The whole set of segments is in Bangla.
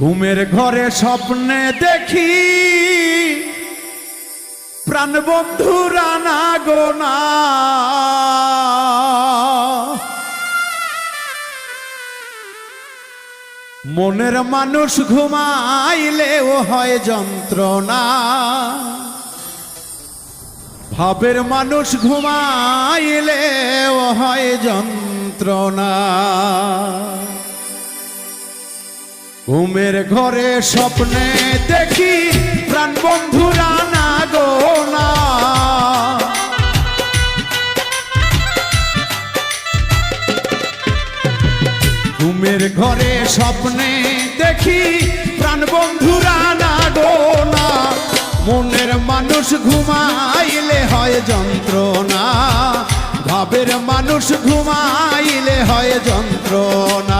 ঘুমের ঘরে স্বপ্নে দেখি প্রাণবন্ধু রানা গোনা মনের মানুষ ঘুমাইলেও হয় যন্ত্রণা। ভাবের মানুষ ঘুমাইলেও হয় যন্ত্রণা। ঘুমের ঘরে স্বপ্নে দেখি প্রাণ বন্ধুরা না গো না। ঘুমের ঘরে স্বপ্নে দেখি প্রাণ বন্ধুরা না গো না। মনের মানুষ ঘুমাইলে হয় যন্ত্রণা। ভাবের মানুষ ঘুমাইলে হয় যন্ত্রণা।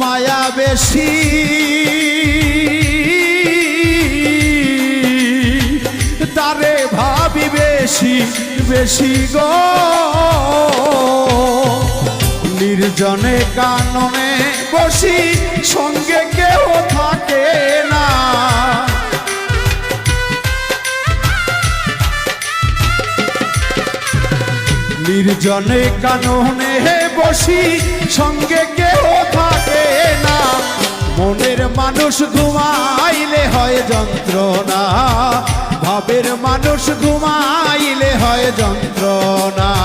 মায়া বেশি। তারে ভাবি বেশি বেশি গো। নির্জনে কাননে বসি, সঙ্গে কেউ থাকে না। নির্জনে কাননে বসি, সঙ্গে কেউ থাকে মনের মানুষ ঘুমাইলে হয় যন্ত্রণা। ভাবের মানুষ ঘুমাইলে হয় যন্ত্রণা।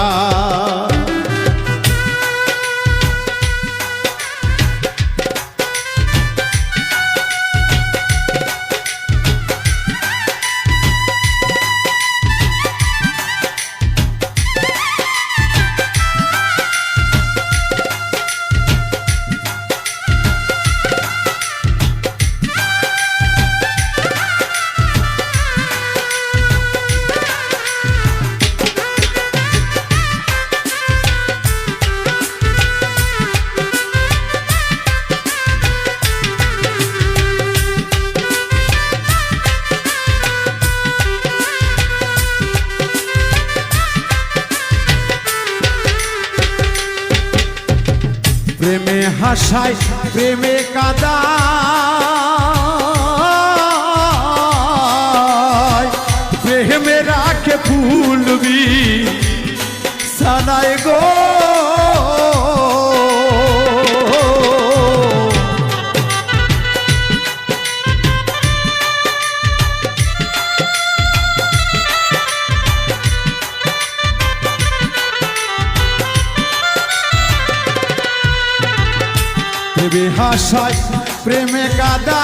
হাসায় প্রেমে কাদা। প্রেমে রাখে ফুলবি। সানায় গো প্রেমে প্রেমে কাদা।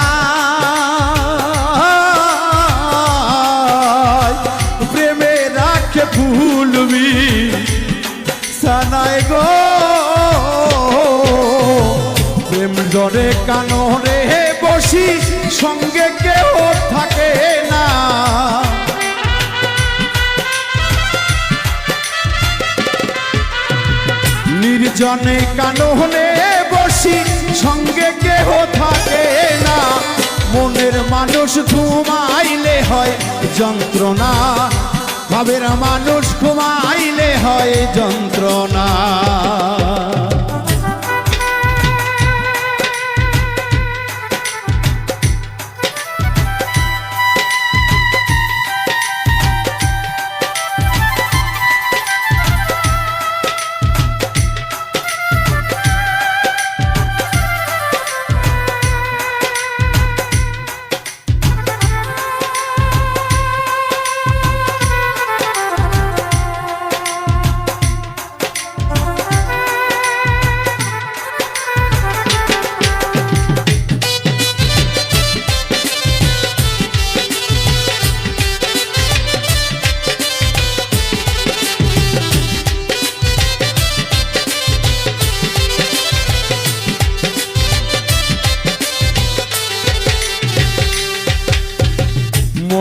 প্রেমে রাখে ভুলবি সানায় গো। প্রেম জরে কানরে বসি, সঙ্গে কেউ থাকে না। নির্জনে কাননে বসি সঙ্গে কেহ থাকে না। মনের মানুষ ঘুমাইলে হয় যন্ত্রণা। ভাবের মানুষ ঘুমাইলে হয় যন্ত্রণা।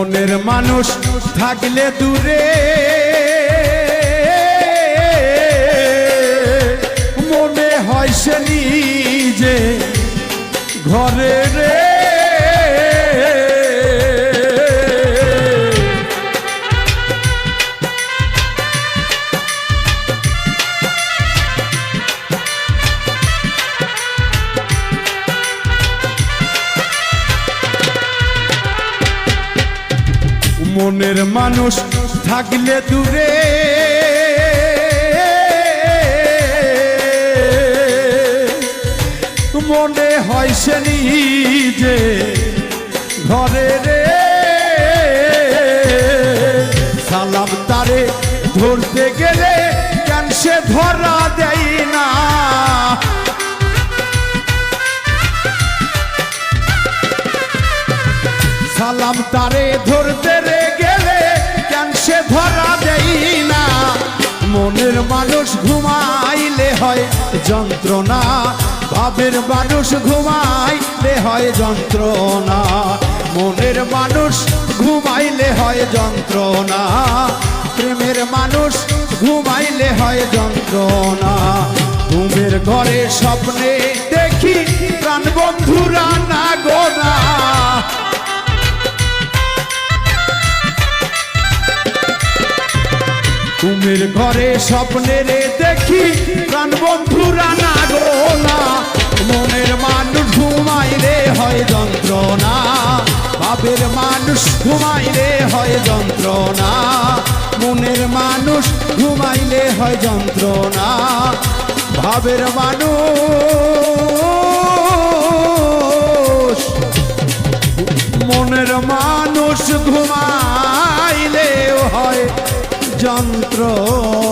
মনের মানুষ থাকলে দূরে। মনের মানুষ থাকলে দূরে। মনে হয় সে নিজে ঘরে রে। সালাম তারে ধরতে গেলে কেন সে ধরা দেয় না? সালাম তারে ধরতে মানুষ ঘুমাইলে হয় যন্ত্রণা। ভাবের মানুষ ঘুমাইলে হয় যন্ত্রণা। মনের মানুষ ঘুমাইলে হয় যন্ত্রণা। প্রেমের মানুষ ঘুমাইলে হয় যন্ত্রণা। ঘুমের ঘরে স্বপ্নে দেখি প্রাণ বন্ধুরা ঘুমের ঘরে স্বপ্নের দেখি প্রাণ বন্ধুরা না গো না মনের মানুষ ঘুমাইলে হয় যন্ত্রণা। ভাবের মানুষ ঘুমাইলে হয় যন্ত্রণা। মনের মানুষ ঘুমাইলে হয় যন্ত্রণা। ভাবের মানুষ মানুষ ঘুমাইলেও হয় যন্ত্র